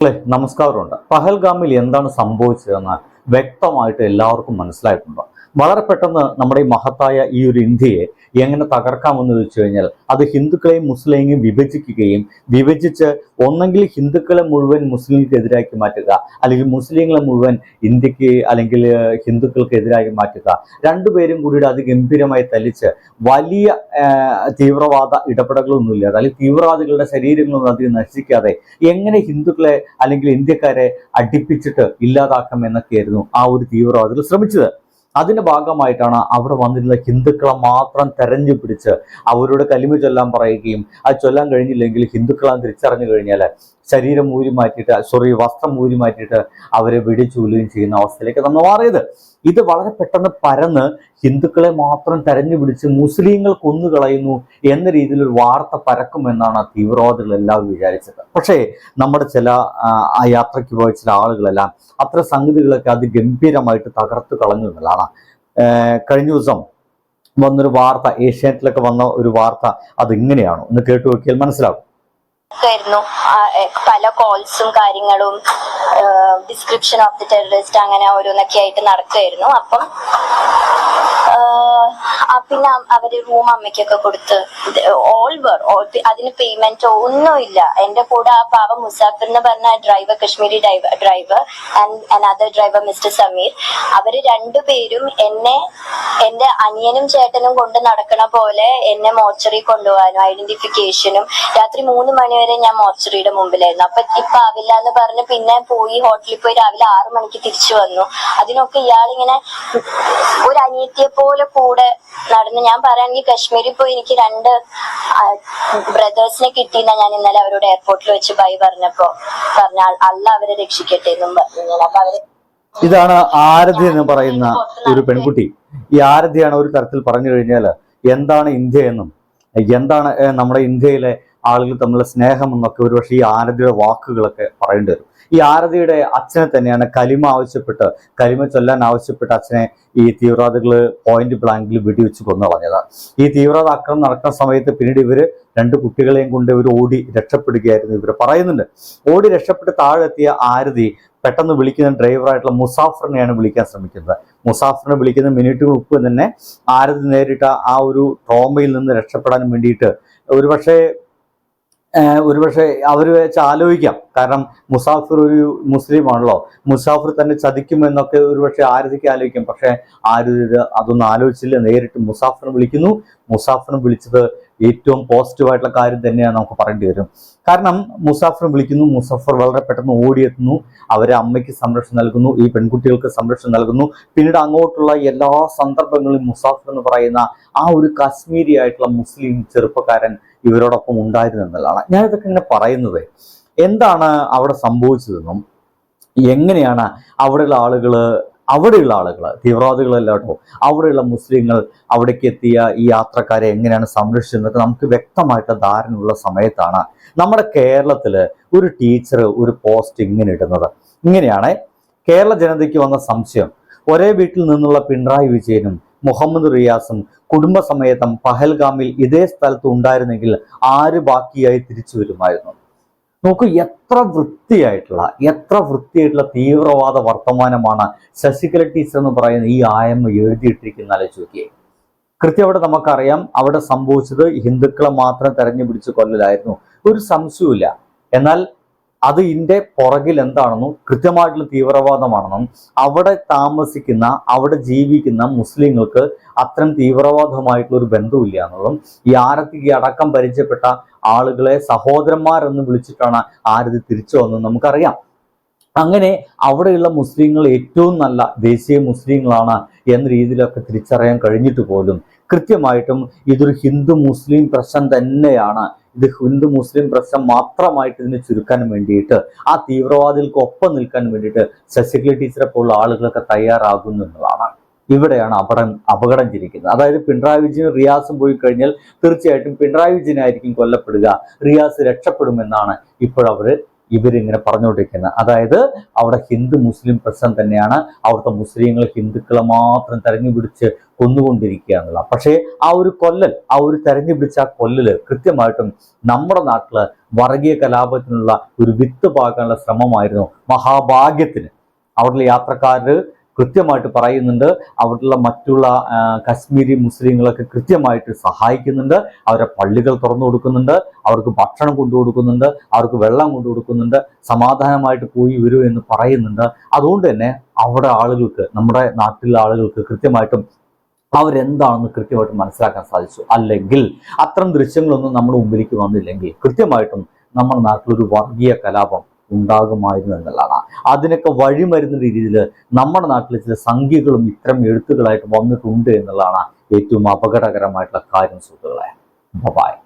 അല്ലെ? നമസ്കാരമുണ്ട്. പഹൽഗാമിൽ എന്താണ് സംഭവിച്ചതെന്ന് വ്യക്തമായിട്ട് എല്ലാവർക്കും മനസ്സിലായിട്ടുണ്ട്? വളരെ പെട്ടെന്ന് നമ്മുടെ മഹത്തായ ഈ ഒരു ഇന്ത്യയെ എങ്ങനെ തകർക്കാമെന്ന് വെച്ച് കഴിഞ്ഞാൽ അത് ഹിന്ദുക്കളെയും മുസ്ലിങ്ങളെയും വിഭജിക്കുകയും വിഭജിച്ച് ഒന്നെങ്കിൽ ഹിന്ദുക്കളെ മുഴുവൻ മുസ്ലിങ്ങൾക്ക് എതിരാക്കി മാറ്റുക അല്ലെങ്കിൽ മുസ്ലിങ്ങളെ മുഴുവൻ ഇന്ത്യയ്ക്ക് അല്ലെങ്കിൽ ഹിന്ദുക്കൾക്ക് എതിരാക്കി മാറ്റുക രണ്ടുപേരും കൂടിയിട്ട് അതിഗംഭീരമായി തല്ലിച്ച് വലിയ തീവ്രവാദ തീവ്രവാദ ഇടപെടലുകളൊന്നുമില്ലാതെ അല്ലെങ്കിൽ തീവ്രവാദികളുടെ ശരീരങ്ങളൊന്നും അധികം നശിക്കാതെ എങ്ങനെ ഹിന്ദുക്കളെ അല്ലെങ്കിൽ ഇന്ത്യക്കാരെ അടിപ്പിച്ചിട്ട് ഇല്ലാതാക്കാം എന്നൊക്കെയായിരുന്നു ആ ഒരു തീവ്രവാദികൾ ശ്രമിച്ചത്. അതിന്റെ ഭാഗമായിട്ടാണ് അവിടെ വന്നിരുന്ന ഹിന്ദുക്കളെ മാത്രം തെരഞ്ഞു പിടിച്ച് അവരോട് കലിമ ചൊല്ലാൻ പറയുകയും അത് ചൊല്ലാൻ കഴിഞ്ഞില്ലെങ്കിൽ ഹിന്ദുക്കളെ തിരിച്ചറിഞ്ഞു കഴിഞ്ഞാൽ ശരീരം ഊരി മാറ്റിയിട്ട് സോറി വസ്ത്രം ഊരി മാറ്റിയിട്ട് അവരെ വെടിച്ചൂലുകയും ചെയ്യുന്ന അവസ്ഥയിലേക്ക് നമ്മൾ മാറിയത്. ഇത് വളരെ പെട്ടെന്ന് പരന്ന് ഹിന്ദുക്കളെ മാത്രം തെരഞ്ഞു പിടിച്ച് മുസ്ലിങ്ങൾ കൊന്നുകളയുന്നു എന്ന രീതിയിൽ ഒരു വാർത്ത പരക്കുമെന്നാണ് തീവ്രവാദികൾ എല്ലാവരും വിചാരിച്ചത്. പക്ഷേ നമ്മുടെ ചില ആ, യാത്രയ്ക്ക് പോയ ചില ആളുകളെല്ലാം അത്ര സംഗതികളൊക്കെ അതിഗംഭീരമായിട്ട് തകർത്ത് കളഞ്ഞു എന്നുള്ളതാണ്. കഴിഞ്ഞ ദിവസം വന്നൊരു വാർത്ത ഏഷ്യാനെറ്റിലൊക്കെ വന്ന ഒരു വാർത്ത അതിങ്ങനെയാണോ. ഒന്ന് കേട്ടു നോക്കിയാൽ മനസ്സിലാവും ആയിരുന്നു. പല കോൾസും കാര്യങ്ങളും ഡിസ്ക്രിപ്ഷൻ ഓഫ് ദി ടെററിസ്റ്റ് അങ്ങനെ ഓരോന്നൊക്കെ ആയിട്ട് നടക്കുമായിരുന്നു അപ്പം പിന്നെ അവർ റൂം അമ്മയ്ക്കൊക്കെ കൊടുത്ത് ഓൾ വർ അതിന് പേയ്മെന്റ് ഒന്നുമില്ല എന്റെ കൂടെ ആ പാവ മുസാഫിർ എന്ന് പറഞ്ഞ driver Kashmiri driver driver and another driver mister Sameer അവർ രണ്ടുപേരും എന്നെ എന്റെ അനിയനും ചേട്ടനും കൊണ്ട് നടക്കണ പോലെ എന്നെ മോർച്ചറി കൊണ്ടുപോകാനും ഐഡന്റിഫിക്കേഷനും രാത്രി മൂന്ന് മണിവരെ ഞാൻ മോർച്ചറിയുടെ മുമ്പിലായിരുന്നു. അപ്പൊ ഇപ്പൊ ആവില്ല എന്ന് പറഞ്ഞ് പിന്നെ പോയി ഹോട്ടലിൽ പോയി രാവിലെ ആറു മണിക്ക് തിരിച്ചു വന്നു. അതിനൊക്കെ ഇയാളിങ്ങനെ ഒരു അനിയത്തിയെ പോലെ കൂടെ നടന്ന് ഞാൻ പറയുകയാണെങ്കിൽ കശ്മീരിൽ പോയി എനിക്ക് രണ്ട് ബ്രദേഴ്സിനെ കിട്ടിയെന്ന ഞാൻ ഇന്നലെ അവരോട് എയർപോർട്ടിൽ വെച്ച് ബൈ പറഞ്ഞപ്പോ പറഞ്ഞ അല്ല അവരെ രക്ഷിക്കട്ടെ എന്നും പറഞ്ഞു. ഞാൻ അപ്പൊ അവർ ഇതാണ് ആരതി എന്ന് പറയുന്ന ഒരു പെൺകുട്ടി. ഈ ആരതിയാണ് ഒരു തരത്തിൽ പറഞ്ഞു കഴിഞ്ഞാൽ എന്താണ് ഇന്ത്യ എന്നും എന്താണ് നമ്മുടെ ഇന്ത്യയിലെ ആളുകൾ തമ്മിലുള്ള സ്നേഹം എന്നൊക്കെ ഒരുപക്ഷെ ഈ ആരതിയുടെ വാക്കുകളൊക്കെ പറയേണ്ടി വരും. ഈ ആരതിയുടെ അച്ഛനെ തന്നെയാണ് കലിമ ആവശ്യപ്പെട്ട് കലിമ ചൊല്ലാൻ ആവശ്യപ്പെട്ട് അച്ഛനെ ഈ തീവ്രവാദികൾ പോയിന്റ് ബ്ലാങ്കിൽ വെടിവെച്ച് കൊന്നു കളഞ്ഞത്. ഈ തീവ്രവാദ ആക്രമണം നടക്കുന്ന സമയത്ത് പിന്നീട് ഇവർ രണ്ട് കുട്ടികളെയും കൊണ്ട് ഇവർ ഓടി രക്ഷപ്പെടുകയായിരുന്നു ഇവർ പറയുന്നുണ്ട്. ഓടി രക്ഷപ്പെട്ട് താഴെത്തിയ ആരതി പെട്ടെന്ന് വിളിക്കുന്ന ഡ്രൈവറായിട്ടുള്ള മുസാഫറിനെയാണ് വിളിക്കാൻ ശ്രമിക്കുന്നത്. മുസാഫറിനെ വിളിക്കുന്ന മിനിറ്റുകൾ മുപ്പ് തന്നെ ആരതി നേരിട്ട ആ ഒരു ട്രോമയിൽ നിന്ന് രക്ഷപ്പെടാൻ വേണ്ടിയിട്ട് ഒരുപക്ഷെ ഒരുപക്ഷെ അവർ വെച്ച് ആലോചിക്കാം. കാരണം മുസാഫിർ ഒരു മുസ്ലിമാണല്ലോ. മുസാഫിർ തന്നെ ചതിക്കുമെന്നൊക്കെ ഒരുപക്ഷെ ആരതിക്ക് ആലോചിക്കാം. പക്ഷെ ആരും ഇത് അതൊന്നും ആലോചിച്ചില്ല. നേരിട്ട് മുസാഫിറിനെ വിളിക്കുന്നു. മുസാഫിറിനെ വിളിച്ചത് ഏറ്റവും പോസിറ്റീവായിട്ടുള്ള കാര്യം തന്നെയാണ് നമുക്ക് പറയേണ്ടി വരും. കാരണം മുസാഫർ വിളിക്കുന്നു മുസാഫർ വളരെ പെട്ടെന്ന് ഓടിയെത്തുന്നു. അവരെ അമ്മയ്ക്ക് സംരക്ഷണം നൽകുന്നു ഈ പെൺകുട്ടികൾക്ക് സംരക്ഷണം നൽകുന്നു. പിന്നീട് അങ്ങോട്ടുള്ള എല്ലാ സന്ദർഭങ്ങളിലും മുസാഫർ എന്ന് പറയുന്ന ആ ഒരു കാശ്മീരി ആയിട്ടുള്ള മുസ്ലിം ചെറുപ്പക്കാരൻ ഇവരോടൊപ്പം ഉണ്ടായിരുന്നു എന്നുള്ളതാണ്. ഞാൻ ഇതൊക്കെ ഇങ്ങനെ പറയുന്നത് എന്താണ് അവിടെ സംഭവിച്ചതെന്നും എങ്ങനെയാണ് അവിടെയുള്ള ആളുകൾ അവിടെയുള്ള ആളുകൾ തീവ്രവാദികളല്ല കേട്ടോ. അവിടെയുള്ള മുസ്ലിങ്ങൾ അവിടേക്ക് എത്തിയ ഈ യാത്രക്കാരെ എങ്ങനെയാണ് സംരക്ഷിച്ചതെന്നൊക്കെ നമുക്ക് വ്യക്തമായിട്ട് ധാരണയുള്ള സമയത്താണ് നമ്മുടെ കേരളത്തിൽ ഒരു ടീച്ചർ ഒരു പോസ്റ്റ് ഇങ്ങനെ ഇടുന്നത്. ഇങ്ങനെയാണ് കേരള ജനതയ്ക്ക് വന്ന സംശയം. ഒരേ വീട്ടിൽ നിന്നുള്ള പിണറായി വിജയനും മുഹമ്മദ് റിയാസും കുടുംബസമേതം പഹൽഗാമിൽ ഇതേ സ്ഥലത്ത് ഉണ്ടായിരുന്നെങ്കിൽ ആര് ബാക്കിയായി തിരിച്ചു വരുമായിരുന്നു? നോക്കൂ എത്ര വൃത്തിയായിട്ടുള്ള എത്ര വൃത്തിയായിട്ടുള്ള തീവ്രവാദ വർത്തമാനമാണ് ശശികല ടീച്ചർ എന്ന് പറയുന്ന ഈ ആയമ്മ എഴുതിയിട്ടിരിക്കുന്ന ആലോചിക്കുക കൃത്യം അവിടെ നമുക്കറിയാം അവിടെ സംഭവിച്ചത് ഹിന്ദുക്കളെ മാത്രം തെരഞ്ഞു പിടിച്ച് കൊല്ലലായിരുന്നു. ഒരു സംശയവുമില്ല. എന്നാൽ അത് ഇതിന്റെ പുറകിൽ എന്താണെന്നും കൃത്യമായിട്ടുള്ള തീവ്രവാദമാണെന്നും അവിടെ താമസിക്കുന്ന അവിടെ ജീവിക്കുന്ന മുസ്ലിങ്ങൾക്ക് അത്തരം തീവ്രവാദമായിട്ടുള്ള ഒരു ബന്ധമില്ല എന്നുള്ളതും ഈ ആരത്തിക്ക് അടക്കം പരിചയപ്പെട്ട ആളുകളെ സഹോദരന്മാരെന്ന് വിളിച്ചിട്ടാണ് ആരതി തിരിച്ചു വന്നത് നമുക്കറിയാം. അങ്ങനെ അവിടെയുള്ള മുസ്ലിങ്ങൾ ഏറ്റവും നല്ല ദേശീയ മുസ്ലിങ്ങളാണ് എന്ന രീതിയിലൊക്കെ തിരിച്ചറിയാൻ കഴിഞ്ഞിട്ട് പോലും കൃത്യമായിട്ടും ഇതൊരു ഹിന്ദു മുസ്ലിം പ്രശ്നം തന്നെയാണ് ഇത് ഹിന്ദു മുസ്ലിം പ്രശ്നം മാത്രമായിട്ട് ഇതിനെ ചുരുക്കാൻ വേണ്ടിയിട്ട് ആ തീവ്രവാദികൾക്ക് ഒപ്പം നിൽക്കാൻ വേണ്ടിയിട്ട് ശശികല ടീച്ചറെ പോലുള്ള ആളുകളൊക്കെ തയ്യാറാകുന്നു എന്നതാണ് ഇവിടെയാണ് അപകടം അപകടം ചിരിക്കുന്നത്. അതായത് പിണറായി വിജയൻ റിയാസും പോയി കഴിഞ്ഞാൽ തീർച്ചയായിട്ടും പിണറായി വിജയനായിരിക്കും കൊല്ലപ്പെടുക റിയാസ് രക്ഷപ്പെടുമെന്നാണ് ഇപ്പോഴവര് ഇവരിങ്ങനെ പറഞ്ഞുകൊണ്ടിരിക്കുന്നത് അതായത് അവിടെ ഹിന്ദു മുസ്ലിം പ്രശ്നം തന്നെയാണ്. അവിടുത്തെ മുസ്ലിങ്ങൾ ഹിന്ദുക്കളെ മാത്രം തെരഞ്ഞു പിടിച്ച് കൊന്നുകൊണ്ടിരിക്കുക എന്നുള്ള പക്ഷേ ആ ഒരു കൊല്ലൽ ആ ഒരു തെരഞ്ഞു പിടിച്ച ആ കൊല്ലല് കൃത്യമായിട്ടും നമ്മുടെ നാട്ടിൽ വർഗീയ കലാപത്തിനുള്ള ഒരു വിത്ത് പാകാനുള്ള ശ്രമമായിരുന്നു മഹാഭാഗ്യത്തിന്. അവിടെയുള്ള യാത്രക്കാര് കൃത്യമായിട്ട് പറയുന്നുണ്ട്. അവിടെയുള്ള മറ്റുള്ള കശ്മീരി മുസ്ലിങ്ങളൊക്കെ കൃത്യമായിട്ട് സഹായിക്കുന്നുണ്ട്. അവരെ പള്ളികൾ തുറന്നു കൊടുക്കുന്നുണ്ട്. അവർക്ക് ഭക്ഷണം കൊണ്ടു കൊടുക്കുന്നുണ്ട്. അവർക്ക് വെള്ളം കൊണ്ടു കൊടുക്കുന്നുണ്ട്. സമാധാനമായിട്ട് പോയി വരൂ എന്ന് പറയുന്നുണ്ട്. അതുകൊണ്ട് തന്നെ അവിടെ ആളുകൾക്ക് നമ്മുടെ നാട്ടിലെ ആളുകൾക്ക് കൃത്യമായിട്ടും അവരെന്താണെന്ന് കൃത്യമായിട്ട് മനസ്സിലാക്കാൻ സാധിച്ചു. അല്ലെങ്കിൽ അത്തരം ദൃശ്യങ്ങളൊന്നും നമ്മുടെ മുമ്പിലേക്ക് വന്നില്ലെങ്കിൽ കൃത്യമായിട്ടും നമ്മുടെ നാട്ടിലൊരു വർഗീയ കലാപം ഉണ്ടാകുമായിരുന്നു എന്നുള്ളതാണ്. അതിനൊക്കെ വഴിമരുന്ന രീതിയിൽ നമ്മുടെ നാട്ടിലെ ചില സംഖ്യകളും ഇത്തരം എഴുത്തുകളായിട്ട് വന്നിട്ടുണ്ട് എന്നുള്ളതാണ് ഏറ്റവും അപകടകരമായിട്ടുള്ള കാര്യം സുഹൃത്തുക്കളെ. ബൈ